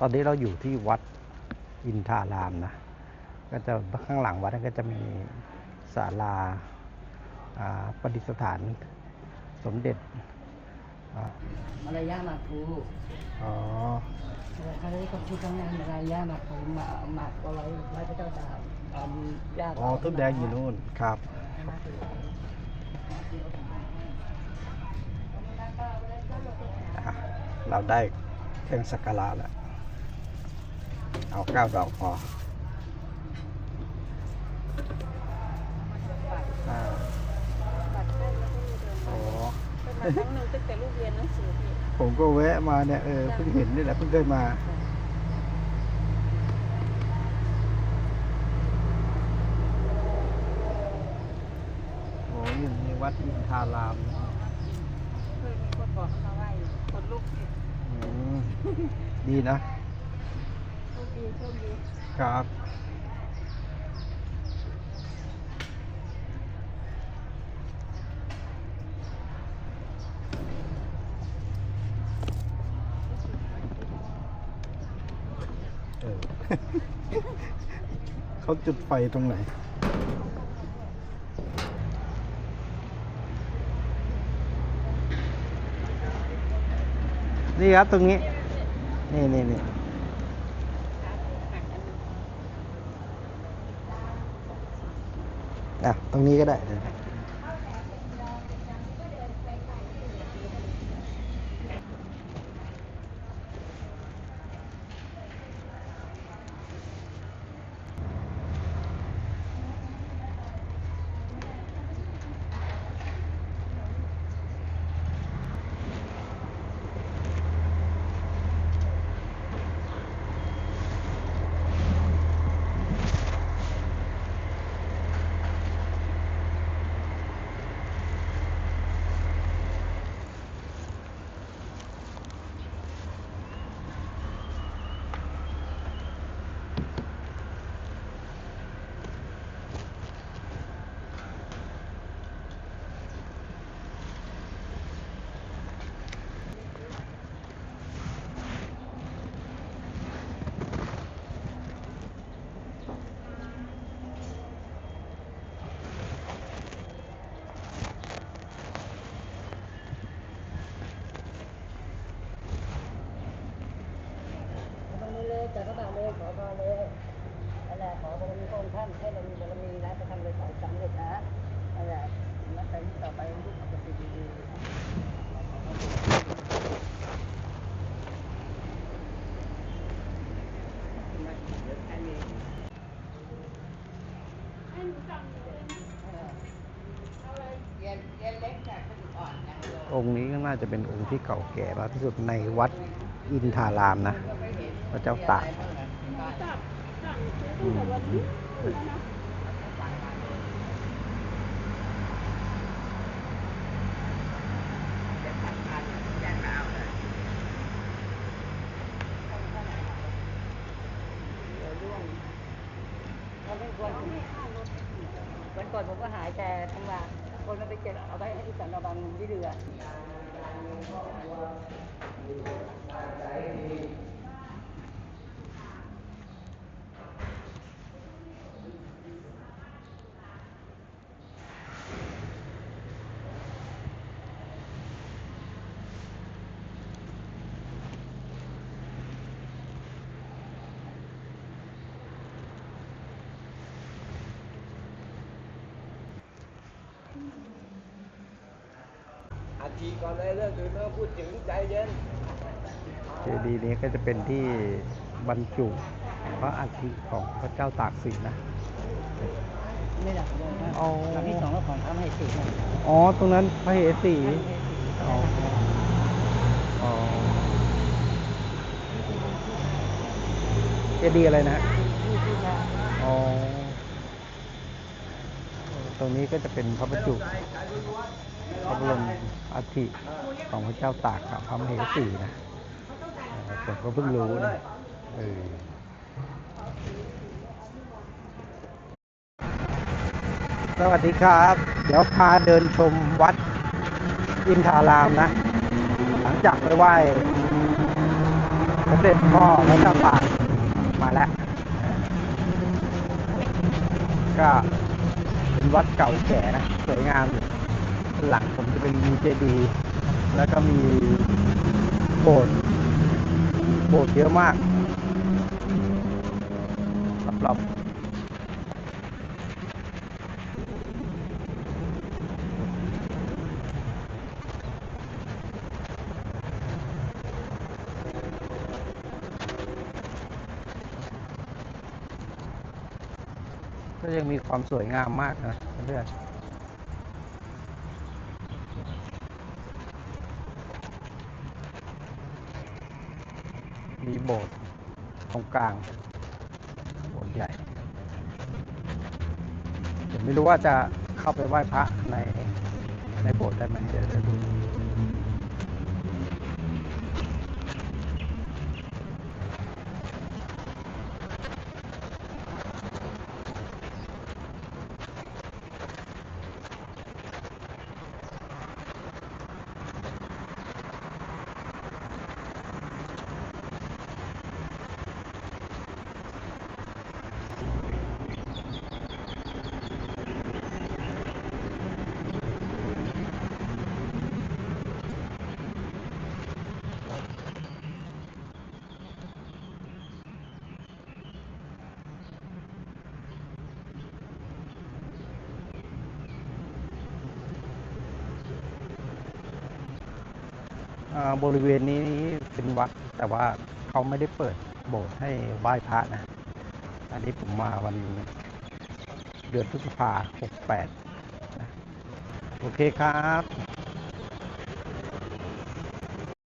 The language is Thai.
ตอนนี้เราอยู่ที่วัดอินทารามนะ ก็จะข้างหลังวัดนั้นก็จะมีศาลาอ่าประดิษฐานสมเด็จอ่ามารยามาคูอ๋อเขาเรียกเขาชื่อข้างหน้ามารยามาคูมาหมักเอาไว้ไว้พระเจ้าตากเอาญาติอ๋อทุบแดงอยู่นู่นครับอะเราได้เครื่องสักการะแล้ว เอาเก้าดอกพออ่าโอ้เป็นมาครั้งหนึ่งตั้งแต่ลูกเรียนหนังสือพี่ผมก็แวะมาเนี่ยเออเพิ่งเห็นนี่แหละเพิ่งเคยมาโอ้ยในวัดอินทารามเคยมีคนบอกเขามาไหว้คนลูกพี่อืมดีนะโชค ดีโชคดีครับ เออ เขาจุดไฟตรงไหน นี่ครับตรงนี้ นี่นี่นี่ อะตรงนี้ก็ได้ ตรงนี้เลยจากกระบะเลยขอพรเลยนั่นแหละขอบารมีพระองค์ ท่านให้เรามีบารมีนะจะทำเลยสายสำเร็จนะนั่นแหละนับไปต่อไปลูกเย็นเย็นเล็กจากกระดูกอ่อนอย่างเดียวองค์นี้ก็น่าจะเป็นองค์ที่เก่าแก่มากที่สุดในวัดอินทารามนะ พระเจ้าตากอืม วันก่อนผมก็หายแต่ทั้งวันคนมันไปเก็บเอาไปให้ที่สันระบังที่เรือ อาทีก่อนเลยเรื่องอื่นไม่ต้องพูดถึงใจเย็นเจดีย์นี้ก็จะเป็นที่บรรจุพระอัฐิของพระเจ้าตากสินนะ ไม่หลับเลยนะอ๋อ ลำที่สองก็ของพระมเหสีนะอ๋อ ตรงนั้นพระเหสีอ๋ออ๋อเจดีย์อะไรนะที่ที่มาอ๋อ ตรงนี้ก็จะเป็นพระบรรจุพระบรมอัฐิของพระเจ้าตากกับพระมเหสีนะผมก็เพิ่งรู้นะเออสวัสดีครับ เดี๋ยวพาเดินชมวัดอินทารามนะ หลังจากไปไหว้พระสมเด็จพ่อรัชบาลมาแล้วก็ เป็นวัดเก่าแก่นะสวยงามอยู่หลังผมจะเป็นมีเจดีย์แล้วก็มีโบสถ์โบสถ์เยอะมากรอบๆ ก็ยังมีความสวยงามมากนะเพื่อนมีโบสถ์ตรงกลางโบสถ์ใหญ่ผมไม่รู้ว่าจะเข้าไปไหว้พระในในโบสถ์ได้ไหมเดี๋ยวจะดู อ่า บริเวณนี้เป็นวัด แต่ว่าเขาไม่ได้เปิดโบสถ์ให้ไหว้พระนะ อันนี้ผมมาวันเดือนพฤษภาหกแปดโอเคครับ